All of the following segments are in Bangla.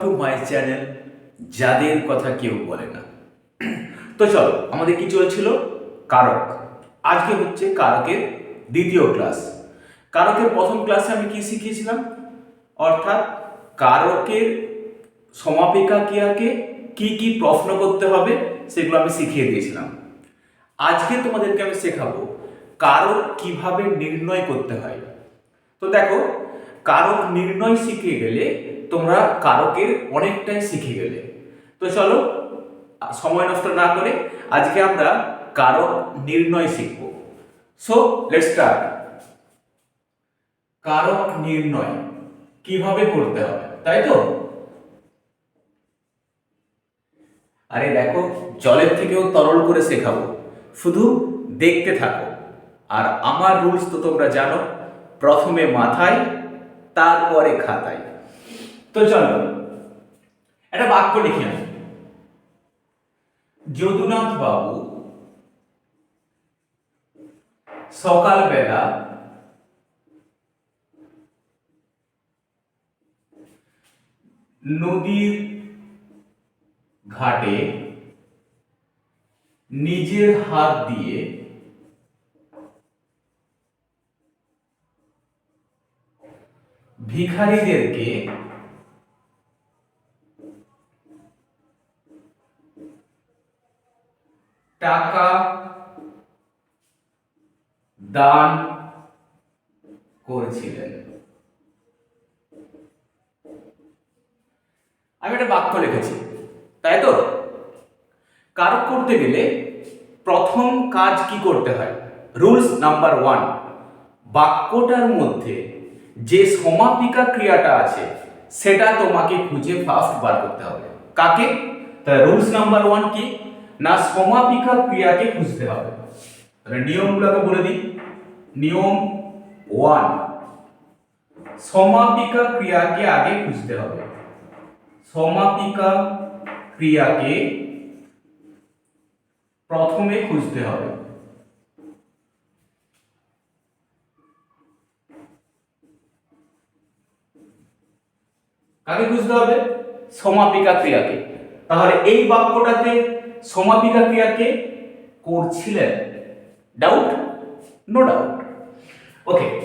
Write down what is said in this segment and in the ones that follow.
টু মাই চ্যানেল যাদের কথা কেউ বলে না। তো চলো, আমাদের কি চলছিল? কারক। আজকে হচ্ছে কারকের দ্বিতীয় ক্লাস। কারকের প্রথম ক্লাসে আমি কি শিখিয়েছিলাম? অর্থাৎ কারকের সমাপিকা ক্রিয়াকে কি কি প্রশ্ন করতে হবে, সেগুলো আমি শিখিয়ে দিয়েছিলাম। আজকে তোমাদেরকে আমি শেখাবো কারক কীভাবে নির্ণয় করতে হয়। তো দেখো, কারক নির্ণয় শিখে গেলে তোমরা কারকের অনেকটাই শিখে গেলে। তো চলো, সময় নষ্ট না করে আজকে আমরা কারক নির্ণয় শিখব। সো লেটস স্টার্ট কারক নির্ণয় কীভাবে করতে হবে, তাই তো? আরে দেখো, জলের থেকেও তরল করে শেখাবো। শুধু দেখতে থাকো। আর আমার রুলস তো তোমরা জানো, প্রথমে মাথায়, তারপরে খাতায়। তো চলো, একটা বাক্য লিখে আনি যদুনাথ বাবু সকালবেলা নদীর ঘাটে নিজের হাত দিয়ে ভিখারিদেরকে টাকা, দান করেছিলেন। আমি একটা বাক্য লিখেছি, তাই তো? কারক করতে গেলে প্রথম কাজ কি করতে হয়? রুলস নাম্বার ওয়ান, বাক্যটার মধ্যে যে সমাপিকা ক্রিয়াটা আছে, সেটা তোমাকে খুঁজে ফার্স্ট বার করতে হবে। কাকে? তাহলে রুলস নাম্বার ওয়ান কি? না সমাপিকা ক্রিয়াকে খুঁজতে হবে। তাহলে নিয়মগুলোকে বলে দিই। নিয়ম ওয়ান সমাপিকা ক্রিয়াকে আগে খুঁজতে হবে। সমাপিকা ক্রিয়াকে প্রথমে খুঁজতে হবে। কাকে খুঁজতে হবে? সমাপিকা ক্রিয়াকে। তাহলে এই বাক্যটাতে সমাপিকা ক্রিয়াকে করছিলেন? ডাউট নো ডাউট ওকে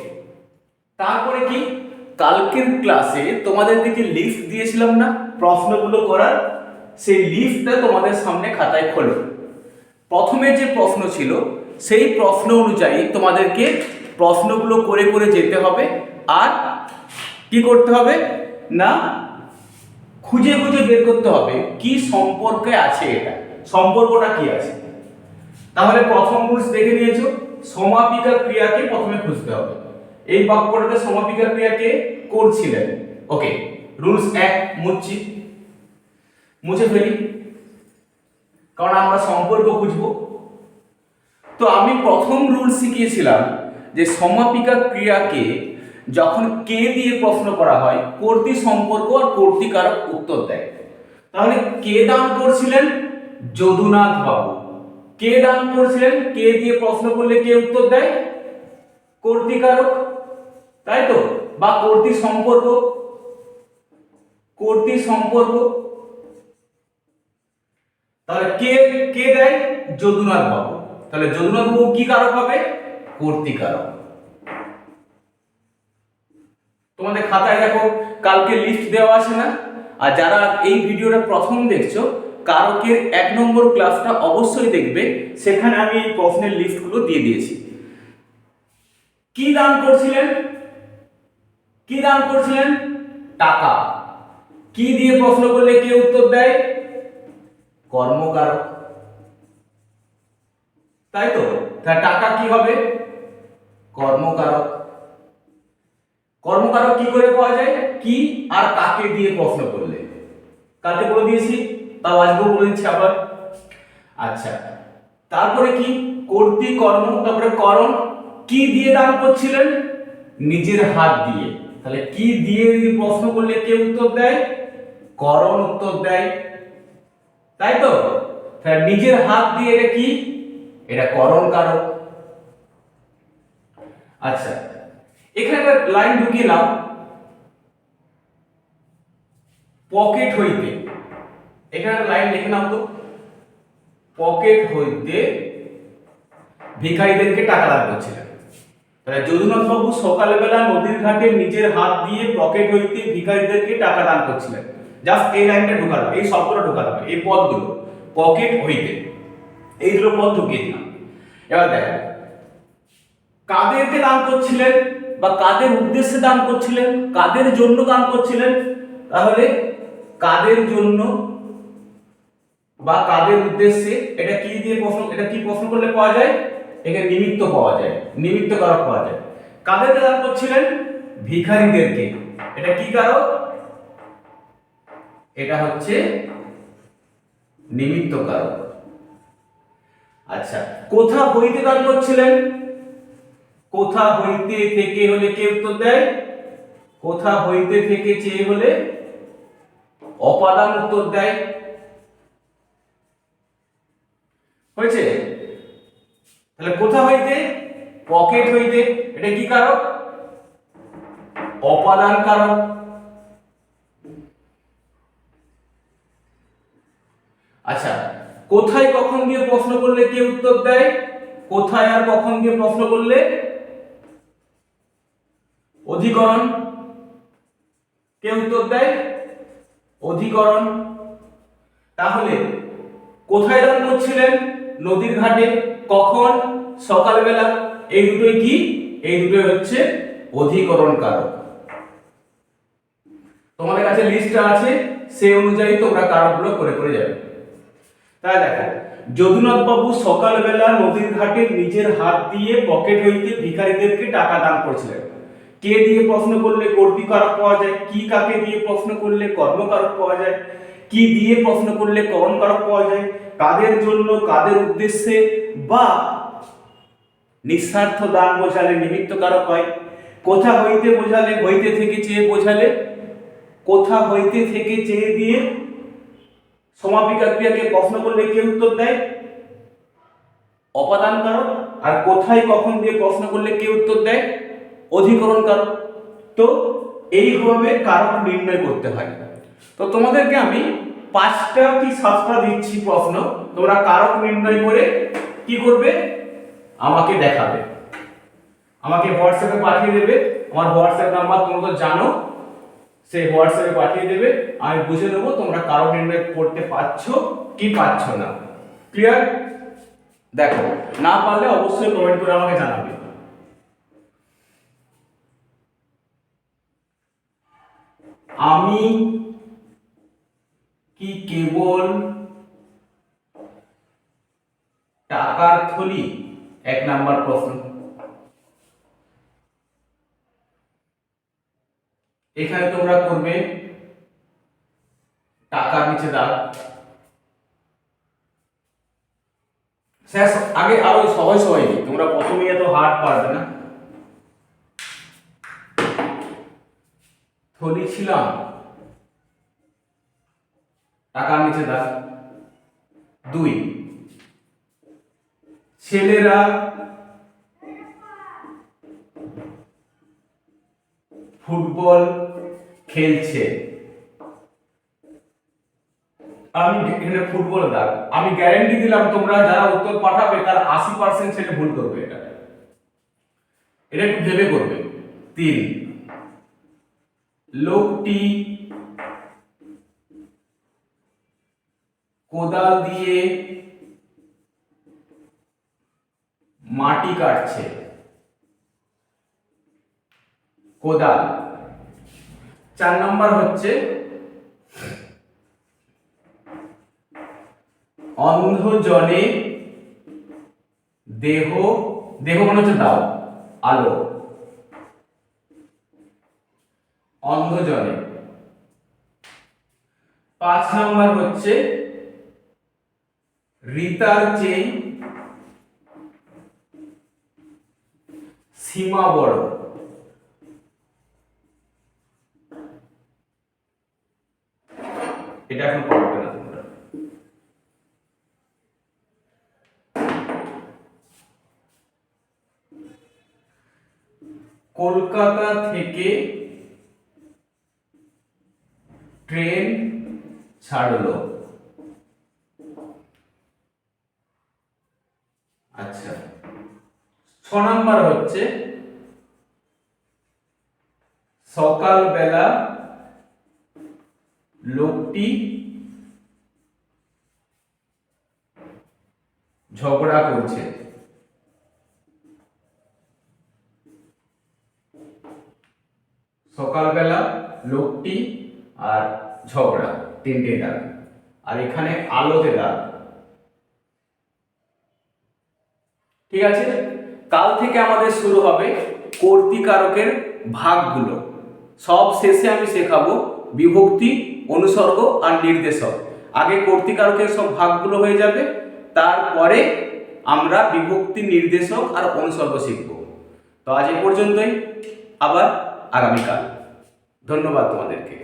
তারপরে কি? কালকের ক্লাসে তোমাদেরকে লিস্ট দিয়েছিলাম না? প্রশ্নগুলো করার। সেই লিস্টটা তোমাদের সামনে খাতায় খোলো। প্রথমে যে প্রশ্ন ছিল, সেই প্রশ্ন অনুযায়ী তোমাদেরকে প্রশ্নগুলো করে করে যেতে হবে। আর কি করতে হবে? না, খুঁজে খুঁজে বের করতে হবে। কি সম্পর্কে আছে এটা? সম্পর্কটা কি আছে? তাহলে প্রথম রুলস দেখে নিয়েছো, সমাপিকা ক্রিয়াকে প্রথমে খুঁজতে হবে। এই বাক্যটাতে সমাপিকা ক্রিয়াকে করছিলেন? ওকে রুলস এক, মুচ্ছি। মুছে ফেলি। কারণ আমরা সম্পর্ক খুঁজবো। তো আমি প্রথম রুল শিখিয়েছিলাম যে সমাপিকা ক্রিয়াকে যখন কে দিয়ে প্রশ্ন করা হয়, কর্তৃ সম্পর্ক আর কর্তৃকারক উত্তর দেয়। তাহলে কে দান করছিলেন? যদুনাথ বাবু। কে দান করছিলেন? কে দিয়ে প্রশ্ন করলে কে উত্তর দেয়? কর্তৃকারক। তাই তো? বা কর্তৃ সম্পর্ক। কর্তৃ সম্পর্ক। তাহলে কে কে দেয়? যদুনাথ বাবু। তাহলে যদুনাথ বাবু কি কারক হবে? কর্তৃকারক তোমাদের খাতায় দেখো, কালকে লিস্ট দেওয়া আছে না? আর যারা এই ভিডিওটা প্রথম দেখছ কারকের এক নম্বর ক্লাসটা অবশ্যই দেখবে। সেখানে আমি এই প্রশ্নের লিস্টগুলো দিয়ে দিয়েছি। কি দান করছিলেন? কি দান করছিলেন? টাকা। কি দিয়ে প্রশ্ন করলে কে উত্তর দেয়? কর্মকারক। তাই তো? তাহলে টাকা কি হবে? কর্মকারক। কর্মকারক কি করে পাওয়া যায়? কি আর কাকে দিয়ে প্রশ্ন করলে? কাকে বলে দিয়েছি। তাও আসব বলে দিচ্ছি আবার? আচ্ছা তারপরে কি? কর্তৃ কর্ম, তারপরে করণ, কি দিয়ে দান করছিলেন? নিজের হাত দিয়ে। তাহলে কি দিয়ে প্রশ্ন করলে কে উত্তর দেয়? করণ উত্তর দেয়। তাই তো? তাহলে নিজের হাত দিয়ে এটা কি? এটা করণ কারক। আচ্ছা এখানে একটা লাইন ঢুকিয়ে নাও। পকেট হইতে। এখানে লাইন লিখে নাও তো। পকেট হইতে ভিখারিদেরকে টাকা দান করছিলেন। তাহলে যদুনাথ বাবু সকালবেলা নদীর ঘাটে নিজের হাত দিয়ে পকেট হইতে ভিখারিদেরকে টাকা দান করছিলেন। জাস্ট এই লাইনটা ঢোকালাম এই শব্দটা ঢোকালাম এই পদগুলো, পকেট হইতে। এই দুটো পদ ঢুকিয়ে দিলাম। এবার দেখ, কাদেরকে দান করছিলেন বা কাদের উদ্দেশ্যে দান করছিলেন, কাদের জন্য দান করছিলেন? তাহলে কাদের জন্য বা কাদের উদ্দেশ্যে এটা কি দিয়ে প্রশ্ন, এটা কি প্রশ্ন করলে পাওয়া যায়? এখানে নিমিত্ত পাওয়া যায়, নিমিত্ত কারক পাওয়া যায়। কাদেরকে দান করছিলেন? ভিখারিদেরকে। এটা কি কারক? এটা হচ্ছে নিমিত্ত কারক। আচ্ছা কোথা হইতে দান করছিলেন? কোথা হইতে থেকে হলে কে উত্তর দেয়? কোথা হইতে থেকে চেয়ে হলে অপাদান উত্তর দেয়। হয়েছে? তাহলে কোথা হইতে? পকেট হইতে। এটা কি কারক? অপাদান কারক। আচ্ছা কোথায় কখন দিয়ে প্রশ্ন করলে কে উত্তর দেয়? কোথায় আর কখন দিয়ে প্রশ্ন করলে? অধিকরণ। কে উত্তর দেয়? অধিকরণ। তাহলে কোথায় দান করছিলেন? নদীর ঘাটে কখন? সকালবেলা। এই দুটোই কি? এই দুটোই হচ্ছে অধিকরণ কারক তোমাদের কাছে লিস্টটা আছে, সেই অনুযায়ী তোমরা কারকগুলো করে করে যাবে। তাই দেখো যদুনাথ বাবু সকালবেলা নদীর ঘাটে নিজের হাত দিয়ে পকেট হইতে ভিখারীদেরকে টাকা দান করছিলেন। কে দিয়ে প্রশ্ন করলে কর্তৃকারক পাওয়া যায়? কি কাকে দিয়ে প্রশ্ন করলে কর্মকারক পাওয়া যায়? কি দিয়ে প্রশ্ন করলে করণকারক পাওয়া যায়? কাদের জন্য, কাদের উদ্দেশ্যে বা নিঃস্বার্থ দান বোঝালে নিমিত্ত কারক হয়? কোথা হইতে বোঝালে, হইতে থেকে চেয়ে বোঝালে? কোথা হইতে থেকে চেয়ে দিয়ে সমাপিকা ক্রিয়াকে প্রশ্ন করলে কে উত্তর দেয়? অপাদান কারক। আর কোথায় কখন দিয়ে প্রশ্ন করলে কে উত্তর দেয়? অধিকরণ কারক। তো এইভাবে কারক নির্ণয় করতে হয়। তো তোমাদেরকে আমি পাঁচটা কি সাতটা দিচ্ছি প্রশ্ন? তোমরা কারক নির্ণয় করে কি করবে? আমাকে দেখাবে। আমাকে হোয়াটসঅ্যাপে পাঠিয়ে দেবে। আমার হোয়াটসঅ্যাপ নাম্বার তোমরা তো জানো, সেই হোয়াটসঅ্যাপে পাঠিয়ে দেবে। আমি বুঝে নেব তোমরা কারক নির্ণয় করতে পারছ কি পারছ না। ক্লিয়ার দেখো, না পারলে অবশ্যই কমেন্ট করে আমাকে জানাবে। আমি কি কেবল টাকার থলি? এক নাম্বার প্রশ্ন। এখানে তোমরা করবে, টাকার নিচে দাগ শেষ আগে আরও সবাই সবাই। তোমরা প্রথমে এত হার্ড পারবে না। থলি ছিলাম। টাকার নিচে দাগ দুই। ছেলেরা ফুটবল খেলছে। আমি এখানে ফুটবল দাগ আমি গ্যারেন্টি দিলাম তোমরা যারা উত্তর পাঠাবে, তার আশি পার্সেন্ট ছেলে ভুল করবে এটা। এটা একটু ভেবে করবে। তিন। লোকটি কোদাল দিয়ে মাটি কাটছে। কোদাল। চার নম্বর হচ্ছে অন্ধজনে দেহ দেহ মানে হচ্ছে দাও, আলো। অন্ধজনে। পাঁচ নম্বর হচ্ছে রিতার চেয়ে সীমা বড়। এটা এখন পারবে না কলকাতা থেকে ট্রেন ছাড়লো। আচ্ছা। ছ নাম্বার হচ্ছে, সকালবেলা লোকটি ঝগড়া করছে। সকালবেলা লোকটি আর ঝগড়া, তিনটে দাগ আর এখানে আলোতে দাগ ঠিক আছে? কাল থেকে আমাদের শুরু হবে কর্তিকারকের ভাগগুলো। সব শেষে আমি শেখাবো বিভক্তি, অনুসর্গ আর নির্দেশক। আগে কর্তিকারকের সব ভাগগুলো হয়ে যাবে, তারপরে আমরা বিভক্তি, নির্দেশক আর অনুসর্গ শিখব। তো আজ এ পর্যন্তই, আবার আগামীকাল। ধন্যবাদ তোমাদেরকে।